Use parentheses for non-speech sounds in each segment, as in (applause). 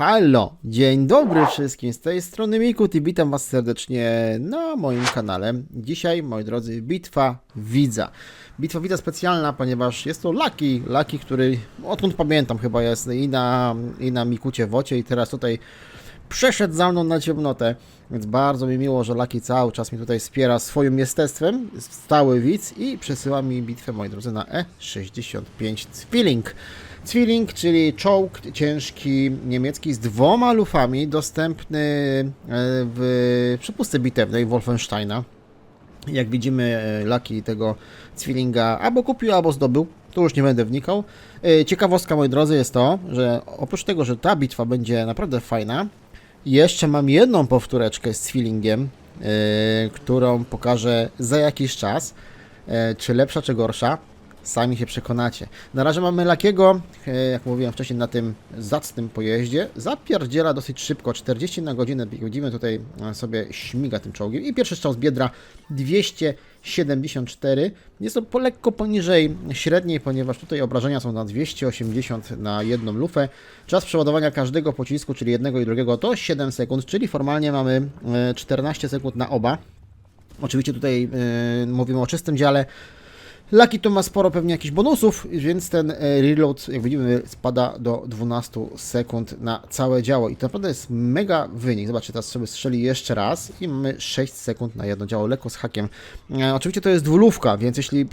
Halo, dzień dobry wszystkim, z tej strony Mikut i witam was serdecznie na moim kanale. Dzisiaj, moi drodzy, bitwa widza. Bitwa widza specjalna, ponieważ jest to Lucky, Lucky, który odkąd pamiętam chyba jest i na, i na Mikucie Wocie i teraz tutaj przeszedł za mną na ciemnotę, więc bardzo mi miło, że Lucky cały czas mi tutaj wspiera swoim jestestwem, stały widz i przesyła mi bitwę, moi drodzy, na E65 Zwilling. Zwilling, czyli czołg ciężki niemiecki z dwoma lufami, dostępny e, w przepustce bitewnej Wolfensteina. Jak widzimy, e, Lucky tego Zwillinga albo kupił, albo zdobył. Tu już nie będę wnikał. E, Ciekawostka, moi drodzy, jest to, że oprócz tego, że ta bitwa będzie naprawdę fajna, jeszcze mam jedną powtóreczkę z Zwillingiem, którą pokażę za jakiś czas. Czy lepsza, czy gorsza? Sami się przekonacie. Na razie mamy Lakiego, e, jak mówiłem wcześniej, na tym zacnym pojeździe. Zapierdziela dosyć szybko, 40 na godzinę. Widzimy tutaj e, sobie śmiga tym czołgiem. I pierwszy strzał z biedra 274. Jest to lekko poniżej średniej, ponieważ tutaj obrażenia są na 280 na jedną lufę. Czas przeładowania każdego pocisku, czyli jednego i drugiego, to 7 sekund, czyli formalnie mamy e, 14 sekund na oba. Oczywiście tutaj e, mówimy o czystym dziale. Lucky to ma sporo pewnie jakichś bonusów, więc ten e, reload, jak widzimy, spada do 12 sekund na całe działo. I to naprawdę jest mega wynik. Zobaczcie, teraz sobie strzeli jeszcze raz i mamy 6 sekund na jedno działo, lekko z hakiem. E, oczywiście to jest dwulówka, więc jeśli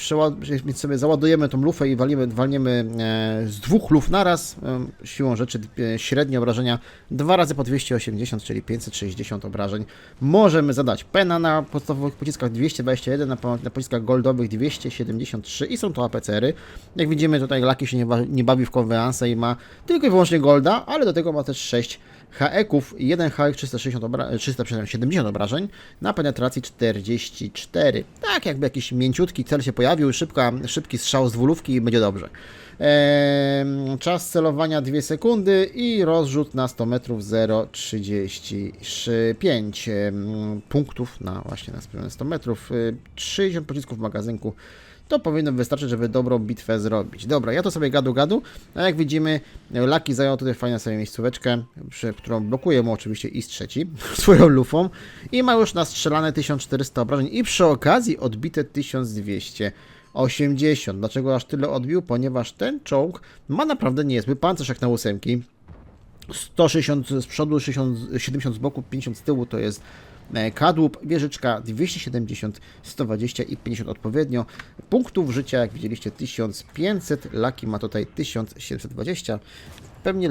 jeśli sobie załadujemy tą lufę i walimy, walniemy e, z dwóch luf naraz, e, siłą rzeczy e, średnie obrażenia dwa razy po 280, czyli 560 obrażeń, możemy zadać. Pena na podstawowych pociskach 221, na, na pociskach goldowych 273 i są to APCR-y. Jak widzimy tutaj Lucky się nie, ba- nie bawi w konweanse i ma tylko i wyłącznie golda, ale do tego ma też 6 HE-ków, jeden HE 360 obra- 370 obrażeń na penetracji 44. Tak jakby jakiś mięciutki cel się pojawił, szybka, szybki strzał z dwulówki i będzie dobrze. Ehm, czas celowania 2 sekundy i rozrzut na 100 metrów 0,35 em, punktów na właśnie na 100 metrów. y, 60 pocisków w magazynku. To powinno wystarczyć, żeby dobrą bitwę zrobić. Dobra, ja to sobie gadu gadu, a jak widzimy, Lucky zajął tutaj fajną sobie miejscóweczkę, przy którą blokuje mu oczywiście i trzeci (laughs) swoją lufą i ma już nastrzelane 1400 obrażeń i przy okazji odbite 1280. Dlaczego aż tyle odbił? Ponieważ ten czołg ma naprawdę niezły pancerz jak na ósemki. 160 z przodu, 60, 70 z boku, 50 z tyłu to jest kadłub, wieżyczka 270, 120 i 50 odpowiednio. Punktów życia, jak widzieliście, 1500, Lucky ma tutaj 1720. Pewnie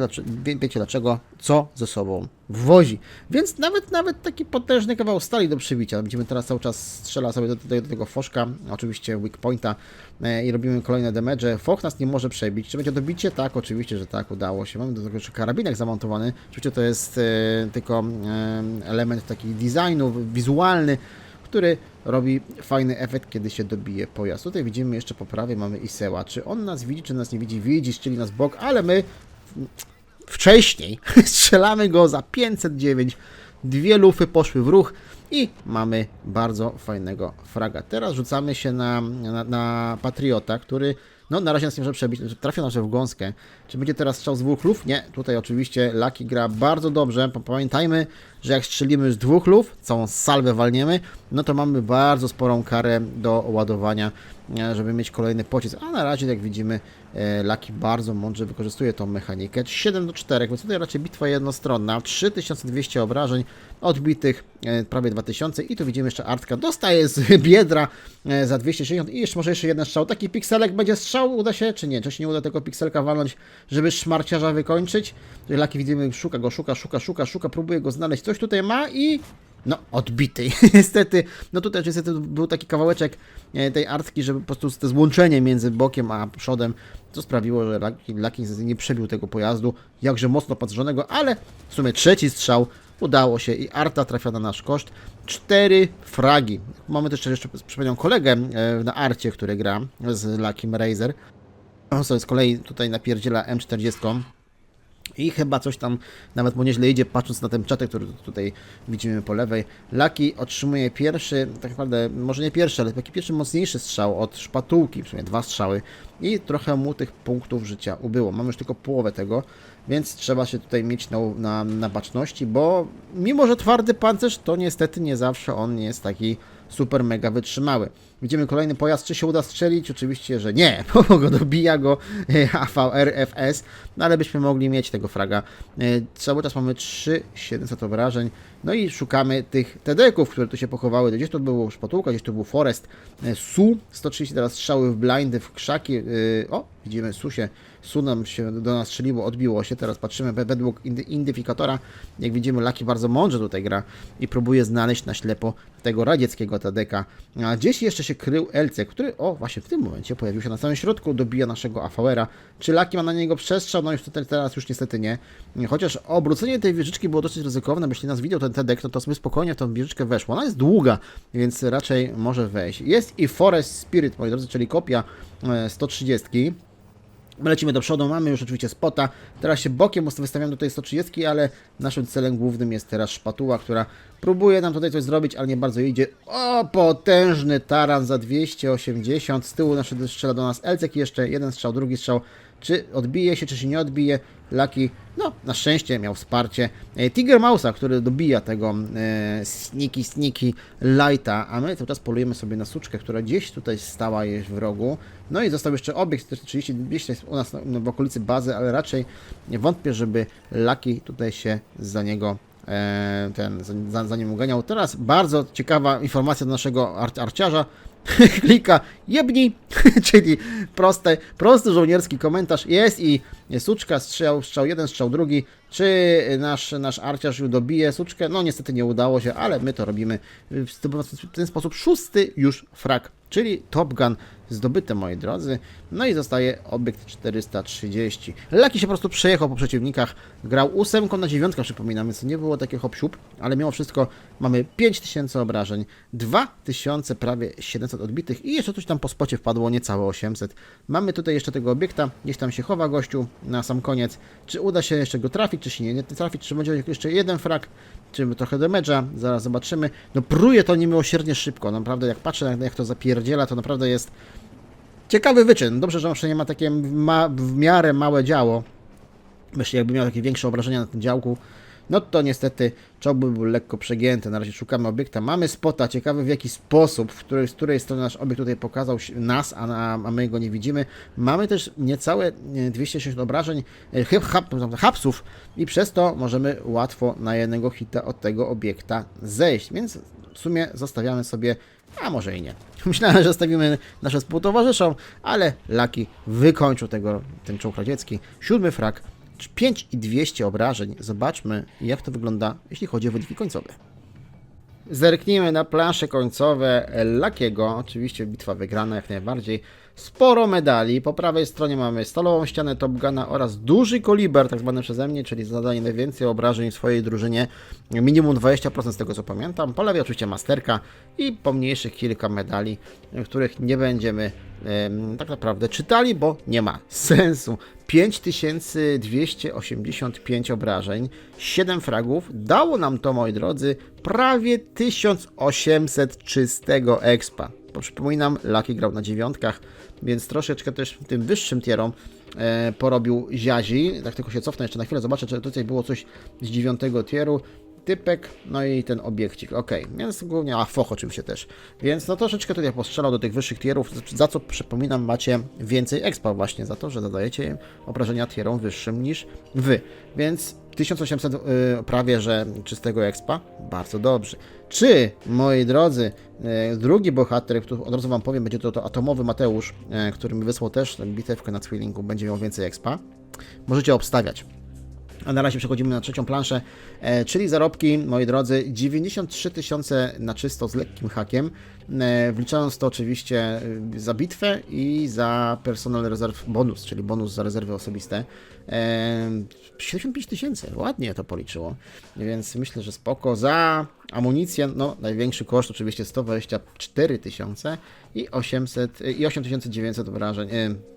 wiecie dlaczego, co ze sobą wozi. Więc nawet nawet taki potężny kawał stali do przybicia. Będziemy teraz cały czas strzela sobie do, do, do tego foszka, oczywiście weak pointa e, i robimy kolejne damage. Foch nas nie może przebić. Czy będzie dobicie? Tak, oczywiście, że tak, udało się. Mamy do tego jeszcze karabinek zamontowany. Oczywiście to jest e, tylko e, element taki designu, wizualny, który robi fajny efekt, kiedy się dobije pojazd. Tutaj widzimy jeszcze po prawej mamy Iseła. Czy on nas widzi, czy nas nie widzi? Widzi, strzeli nas bok, ale my wcześniej (laughs) strzelamy go za 509. Dwie lufy poszły w ruch i mamy bardzo fajnego fraga. Teraz rzucamy się na, na, na Patriota, który no, na razie nas nie może przebić, trafia nas w gąskę. Czy będzie teraz strzał z dwóch luf? Nie. Tutaj oczywiście Lucky gra bardzo dobrze. Pamiętajmy, że jak strzelimy z dwóch luf, całą salwę walniemy, no to mamy bardzo sporą karę do ładowania, e, żeby mieć kolejny pocisk. A na razie, jak widzimy, e, Lucky bardzo mądrze wykorzystuje tą mechanikę. 7 do 4, więc tutaj raczej bitwa jednostronna. 3200 obrażeń, odbitych e, prawie 2000 i tu widzimy jeszcze Artka dostaje z biedra e, za 260 i jeszcze może jeszcze jeden strzał. Taki pikselek będzie strzał, uda się czy nie? Czy się nie uda tego pikselka walnąć, żeby szmarciarza wykończyć? Lucky widzimy, szuka go, szuka, szuka, szuka, szuka, próbuje go znaleźć. Coś tutaj ma i no, odbity. (laughs) niestety, no tutaj niestety był taki kawałeczek e, tej artki, żeby po prostu to złączenie między bokiem a przodem, co sprawiło, że niestety nie przebił tego pojazdu, jakże mocno pancerzonego, ale w sumie trzeci strzał udało się i arta trafia na nasz koszt. Cztery fragi. Mamy też jeszcze, przypomniał kolegę e, na arcie, który gra z Luckim Razer. On sobie z kolei tutaj napierdziela M40. I chyba coś tam nawet mu nieźle idzie, patrząc na ten czatek, który tutaj widzimy po lewej. Lucky otrzymuje pierwszy, tak naprawdę, może nie pierwszy, ale taki pierwszy mocniejszy strzał od szpatułki, w sumie dwa strzały. I trochę mu tych punktów życia ubyło. Mamy już tylko połowę tego. więc trzeba się tutaj mieć na, na, na baczności, bo mimo, że twardy pancerz, to niestety nie zawsze on jest taki super mega wytrzymały. Widzimy kolejny pojazd, czy się uda strzelić? Oczywiście, że nie, (laughs) bo go dobija go e, AVR FS, no ale byśmy mogli mieć tego fraga. E, Cały czas mamy 3700 obrażeń, no i szukamy tych TD-ków, które tu się pochowały. Gdzieś tu był szpatułka, gdzieś tu był Forest, e, Su, 130 teraz strzały w blindy, w krzaki, e, o, widzimy Su się, Su nam się do nas strzeliło, odbiło się, teraz patrzymy we- według identyfikatora, jak widzimy Laki bardzo mądrze tutaj gra i próbuje znaleźć na ślepo tego radzieckiego TDK. A gdzieś jeszcze się krył LC, który, o, właśnie w tym momencie pojawił się na samym środku, dobija naszego AVR-a. Czy Laki ma na niego przestrzał? No już tutaj teraz już niestety nie. Chociaż obrócenie tej wieżyczki było dosyć ryzykowne, bo jeśli nas widział ten TDK, no to sobie spokojnie w tą wieżyczkę weszło. Ona jest długa, więc raczej może wejść. Jest i Forest Spirit, moi drodzy, czyli kopia e, 130. My Lecimy do przodu, mamy już oczywiście spota. Teraz się bokiem wystawiam do tej 130, ale naszym celem głównym jest teraz szpatuła, która próbuje nam tutaj coś zrobić, ale nie bardzo idzie. O, potężny taran za 280. Z tyłu nasz strzela do nas Elcek jeszcze jeden strzał, drugi strzał. Czy odbije się, czy się nie odbije? Lucky, no na szczęście miał wsparcie e, Tiger Mouse'a, który dobija tego e, sneaky, sneaky lighta, a my cały czas polujemy sobie na suczkę, która gdzieś tutaj stała jest w rogu. No i został jeszcze obiekt 430, gdzieś jest u nas no, w okolicy bazy, ale raczej nie wątpię, żeby Lucky tutaj się za niego e, ten, za, za uganiał. Teraz bardzo ciekawa informacja do naszego ar arciarza. (laughs) Klika jebnij, (laughs) czyli proste, prosty żołnierski komentarz jest i suczka, strzał, strzał jeden, strzał drugi. Czy nasz, nasz arciarz już dobije suczkę? No niestety nie udało się, ale my to robimy w ten sposób. Szósty już frag, czyli Top Gun zdobyte, moi drodzy. No i zostaje obiekt 430. Laki się po prostu przejechał po przeciwnikach, grał ósemką na dziewiątkę, przypominam, więc nie było takiego hop ale mimo wszystko mamy 5000 obrażeń, 2000 prawie 700 odbitych i jeszcze coś tam po spocie wpadło, niecałe 800. Mamy tutaj jeszcze tego obiekta, gdzieś tam się chowa gościu na sam koniec. Czy uda się jeszcze go trafić, czy się nie, nie trafić, czy będzie jeszcze jeden frag, czy trochę damage'a, zaraz zobaczymy. No pruje to niemiłosiernie szybko, naprawdę jak patrzę jak, jak to zapierdziela, to naprawdę jest ciekawy wyczyn. Dobrze, że on jeszcze nie ma takie ma, w miarę małe działo. Myślę, jakby miał takie większe obrażenia na tym działku, no to niestety czołg by był lekko przegięty. Na razie szukamy obiekta. Mamy spota, ciekawy w jaki sposób, w której, z której strony nasz obiekt tutaj pokazał nas, a, na, a my go nie widzimy. Mamy też niecałe e, 260 obrażeń e, hyp- hap- hapsów i przez to możemy łatwo na jednego hita od tego obiekta zejść. Więc w sumie zostawiamy sobie, a może i nie. (laughs) Myślałem, że zostawimy nasze współtowarzyszom, ale Laki wykończył tego, ten czołg radziecki. Siódmy frak, 5200 obrażeń. Zobaczmy, jak to wygląda, jeśli chodzi o wyniki końcowe. Zerknijmy na plansze końcowe Lakiego. Oczywiście bitwa wygrana jak najbardziej. Sporo medali. Po prawej stronie mamy stalową ścianę Top Guna oraz duży koliber, tak zwany przeze mnie, czyli zadanie najwięcej obrażeń w swojej drużynie. Minimum 20% z tego co pamiętam. Po lewej oczywiście masterka i pomniejszych kilka medali, których nie będziemy em, tak naprawdę czytali, bo nie ma sensu. 5285 obrażeń, 7 fragów. Dało nam to, moi drodzy, prawie 1800 czystego expa. Bo przypominam, Lucky grał na dziewiątkach, więc troszeczkę też tym wyższym tierom e, porobił ziazi. Tak tylko się cofnę jeszcze na chwilę, zobaczę, czy tutaj było coś z dziewiątego tieru. Typek, no i ten obiekcik, ok, więc głównie, a foch oczywiście też, więc no troszeczkę tutaj postrzelał do tych wyższych tierów, za co przypominam macie więcej expa właśnie, za to, że zadajecie obrażenia tierom wyższym niż wy, więc 1800 y, prawie, że czystego expa, bardzo dobrze. Czy, moi drodzy, y, drugi bohater, który od razu wam powiem, będzie to, to atomowy Mateusz, y, który mi wysłał też bitewkę na Twillingu, będzie miał więcej expa, możecie obstawiać. A na razie przechodzimy na trzecią planszę, e, czyli zarobki, moi drodzy, 93 tysiące na czysto z lekkim hakiem, e, wliczając to oczywiście e, za bitwę i za personal rezerw bonus, czyli bonus za rezerwy osobiste. E, 75 tysięcy, ładnie to policzyło, więc myślę, że spoko. Za amunicję, no największy koszt oczywiście 124 tysiące i 800 i 8900 obrażeń. E,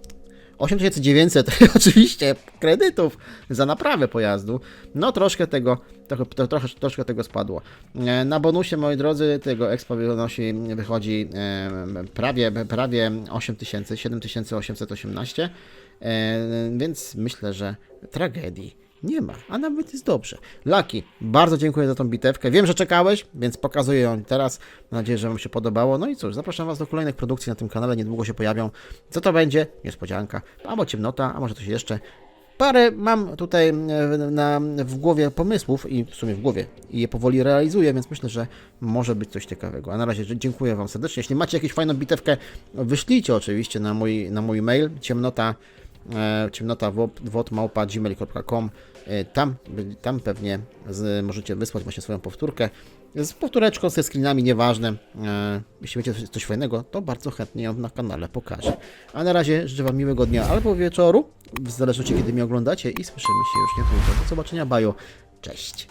8900 (laughs) oczywiście kredytów za naprawę pojazdu. No troszkę tego, trochę, to, trochę, troszkę tego spadło. E, Na bonusie, moi drodzy, tego Expo wynosi, wychodzi e, prawie, prawie 8000, 7818, e, więc myślę, że tragedii nie ma, a nawet jest dobrze. Laki, bardzo dziękuję za tą bitewkę. Wiem, że czekałeś, więc pokazuję ją teraz. Mam nadzieję, że Wam się podobało. No i cóż, zapraszam Was do kolejnych produkcji na tym kanale. Niedługo się pojawią. Co to będzie? Niespodzianka. Albo ciemnota, a może coś jeszcze. Parę mam tutaj e, na, w głowie pomysłów i w sumie w głowie i je powoli realizuję, więc myślę, że może być coś ciekawego. A na razie dziękuję Wam serdecznie. Jeśli macie jakąś fajną bitewkę, wyślijcie oczywiście na mój, na mój mail ciemnota ciemnota wodmałpa gmail.com E, tam, tam pewnie z, możecie wysłać właśnie swoją powtórkę z powtóreczką, ze screenami, nieważne. E, jeśli będzie coś, fajnego, to bardzo chętnie ją na kanale pokażę. A na razie życzę Wam miłego dnia albo wieczoru, w zależności kiedy mnie oglądacie i słyszymy się już niedługo. Do zobaczenia, bajo. Cześć.